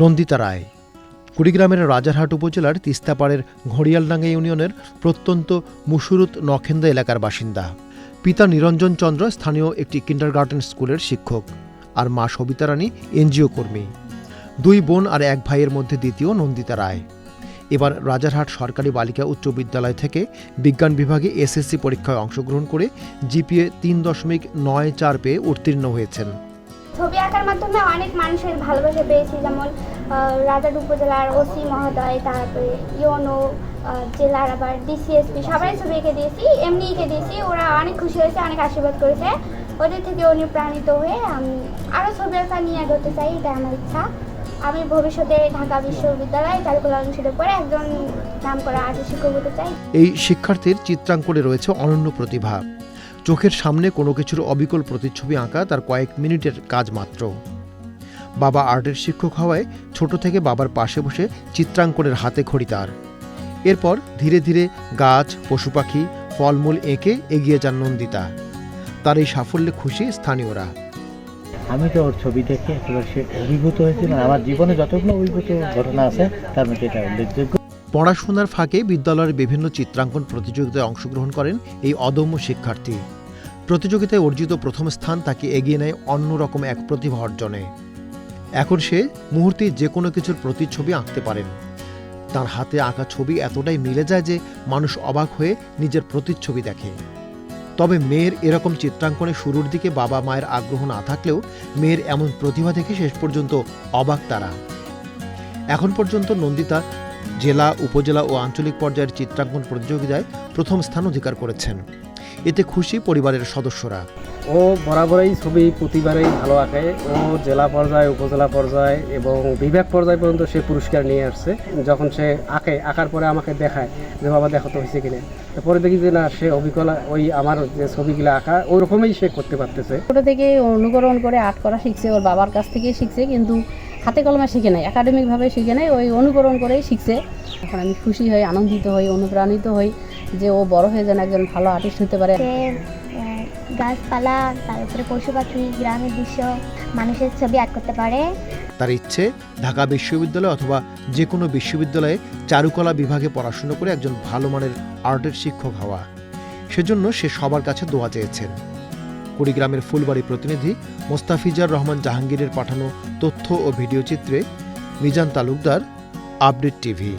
নন্দিতা রায়। কুড়িগ্রামের রাজারহাট উপজেলার তিস্তাপাড়ের ঘড়িয়ালডাঙ্গা ইউনিয়নের প্রত্যন্ত মুসুরুত নখেন্দা এলাকার বাসিন্দা। পিতা নিরঞ্জন চন্দ্র স্থানীয় একটি কিন্ডারগার্টেন স্কুলের শিক্ষক আর মা সবিতা রানী এনজিও কর্মী। দুই বোন আর এক ভাইয়ের মধ্যে দ্বিতীয় নন্দিতা রায়। এবার রাজারহাট সরকারি বালিকা উচ্চ বিদ্যালয় থেকে বিজ্ঞান বিভাগে এসএসসি পরীক্ষায় অংশগ্রহণ করে জিপিএ তিন দশমিক নয় চার পেয়ে উত্তীর্ণ হয়েছেন। ছবি আঁকার মাধ্যমে অনেক মানুষের ভালোবাসা পেয়েছি, যেমন রাজার উপজেলার ওসি মহোদয়, তারপরে ইউনো জেলার আবার ডিসিএসপি সবাই ছবি এঁকে দিয়েছি, এমনি এঁকে দিয়েছি, ওরা অনেক খুশি হয়েছে, অনেক আশীর্বাদ করেছে। ওদের থেকে অনুপ্রাণিত হয়ে আমি আরও ছবি আঁকা নিয়ে করতে চাই এটা আমার ইচ্ছা। আমি ভবিষ্যতে ঢাকা বিশ্ববিদ্যালয়ে চারুকলা অনুষদে পড়ে একজন নাম করা আর্ট শিক্ষক হতে চাই। এই শিক্ষার্থীর চিত্রাঙ্কনে রয়েছে অনন্য প্রতিভা। চোখের সামনে কোনো কিছুর অবিকল প্রতিচ্ছবি আঁকা তার কয়েক মিনিটের কাজ মাত্র। বাবা আর্টের শিক্ষক হওয়ায় ছোট থেকে বাবার পাশে বসে চিত্রাঙ্কনের হাতে খড়ি তার। এরপর ধীরে ধীরে গাছ, পশু পাখি, ফলমূল এঁকে এগিয়ে যান নন্দিতা। তার এই সাফল্যে খুশি স্থানীয়রা। আমি তো ওর ছবি দেখে একেবারে সে অভিভূত হয়েছি। মানে আমার জীবনে যতগুলো অভিভূত ঘটনা আছে, তার মধ্যে এটা উল্লেখযোগ্য। পড়াশোনার ফাঁকে বিদ্যালয়ের বিভিন্ন চিত্রাঙ্কন প্রতিযোগিতায় অংশগ্রহণ করেন এই অদম্য শিক্ষার্থী। প্রতিযোগিতায় অর্জিত প্রথম স্থান তাকে এগিয়ে নেয় অন্যরকম এক প্রতিভা অর্জনে। এখন সে মুহূর্তে যে কোনো কিছুর প্রতিচ্ছবি আঁকতে পারেন। তার হাতে আঁকা ছবি এতটাই মিলে যায় যে মানুষ অবাক হয়ে নিজের প্রতিচ্ছবি দেখে। তবে মেয়ের এরকম চিত্রাঙ্কনে শুরুর দিকে বাবা মায়ের আগ্রহ না থাকলেও মেয়ের এমন প্রতিভা দেখে শেষ পর্যন্ত অবাক তারা। এখন পর্যন্ত নন্দিতা জেলা, উপজেলা ও আঞ্চলিক পর্যায়ের চিত্রাঙ্কন প্রতিযোগিতায় প্রথম স্থান অধিকার করেছেন। এতে খুশি পরিবারের সদস্যরা। ও বরাবরই ছবি প্রতিবারেই ভালো আঁকে। ও জেলা পর্যায়ে, উপজেলা পর্যায়ে এবং বিভাগ পর্যায় পর্যন্ত সে পুরস্কার নিয়ে আসছে। যখন সে আঁকে, আঁকার পরে আমাকে দেখায় যে, বাবা দেখাতে হয়েছে কিনা? পরে দেখি যে না সে অবিকলা ওই আমার যে ছবিগুলো আঁকা ওই রকমই সে করতে পারতেছে। ছোট থেকে অনুকরণ করে আর্ট করা শিখছে ওর বাবার কাছ থেকেই শিখছে কিন্তু হাতে কলমে শিখে নাই একাডেমিকভাবে শিখে নাই ওই অনুকরণ করেই শিখছে। এখন আমি খুশি হই আনন্দিত হই অনুপ্রাণিত হই যে ও বড় হয়ে যেন একজন ভালো আর্টিস্ট হতে পারে। গাছপালা তারপরে পশু পাখি গ্রামের দৃশ্য মানুষের ছবি আর্ট করতে পারে। তার ইচ্ছে ঢাকা বিশ্ববিদ্যালয় অথবা যে কোনো বিশ্ববিদ্যালয়ে চারুকলা বিভাগে পড়াশুনো করে একজন ভালো মানের আর্টের শিক্ষক হওয়া। সেজন্য সে সবার কাছে দোয়া চেয়েছেন। কুড়িগ্রামের ফুলবাড়ি প্রতিনিধি মোস্তাফিজার রহমান জাহাঙ্গীরের পাঠানো তথ্য ও ভিডিও চিত্রে মিজান তালুকদার, আপডেট টিভি।